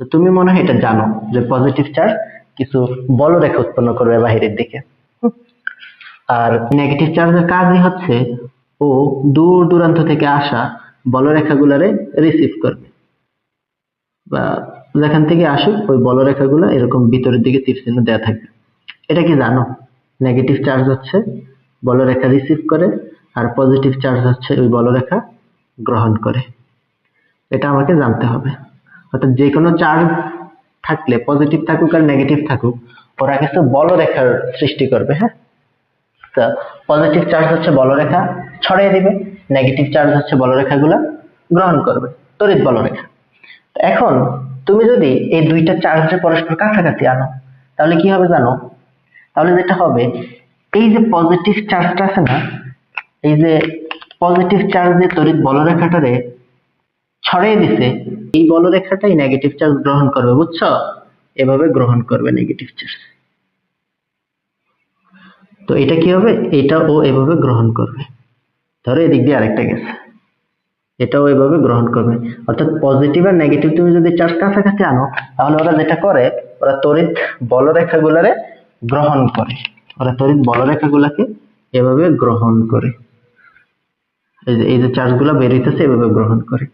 তো তুমি মনে হয় এটা জানো যে পজিটিভ চার্জ কিছু বলরেখা উৎপন্ন করবে বাহিরের দিকে। আর নেগেটিভ চার্জের কাজই হচ্ছে ও দূর দূরান্ত থেকে আসা বলরেখাগুলারে রিসিভ করবে। বা যেখান থেকে আসুক ওই বলরেখাগুলো এরকম ভিতরের দিকে তীর চিহ্ন দেওয়া থাকবে। এটা কি জানো? নেগেটিভ চার্জ হচ্ছে বলরেখা রিসিভ করে আর পজিটিভ চার্জ হচ্ছে ওই বলরেখা গ্রহণ করে। এটা আমাকে জানতে হবে। অর্থাৎ যে কোনো চার্জ থাকলে পজিটিভ থাকুক আর নেগেটিভ থাকুক, ওরা কিছু বলরেখার সৃষ্টি করবে হ্যাঁ? তা পজিটিভ চার্জ হচ্ছে বলরেখা ছড়িয়ে দিবে নেগেটিভ চার্জ হচ্ছে বলরেখাগুলো গ্রহণ করবে, তড়িৎ বলরেখা। এখন তুমি যদি এই দুইটা চার্জের পরস্পর কাছাকাছি আনো, তাহলে কি হবে জানো? তাহলে যেটা হবে, এই যে পজিটিভ চার্জটা আছে না, এই যে পজিটিভ চার্জ দিয়ে তড়িৎ বলরেখাটারে ছড়িয়ে দিছে এই বলরেখাটাই নেগেটিভ চার্জ গ্রহণ করবে, বুঝছ? এভাবে গ্রহণ করবে নেগেটিভ চার্জ তো এটা কি হবে? এটা ও এভাবে গ্রহণ করবে। ধরো এদিক দিয়ে আরেকটা গেছে। এটাও এভাবে গ্রহণ করবে। অর্থাৎ পজিটিভ আর নেগেটিভ তুমি যদি চার্জ কাছাকাছি আনো, তাহলে ওরা যেটা করে, ওরা তড়িৎ বলরেখাগুলারে গ্রহণ করে। ওরা তড়িৎ বলরেখাগুলাকে এভাবে গ্রহণ করে। এই যে চার্জগুলো বের হইতেছে, এভাবে গ্রহণ করে।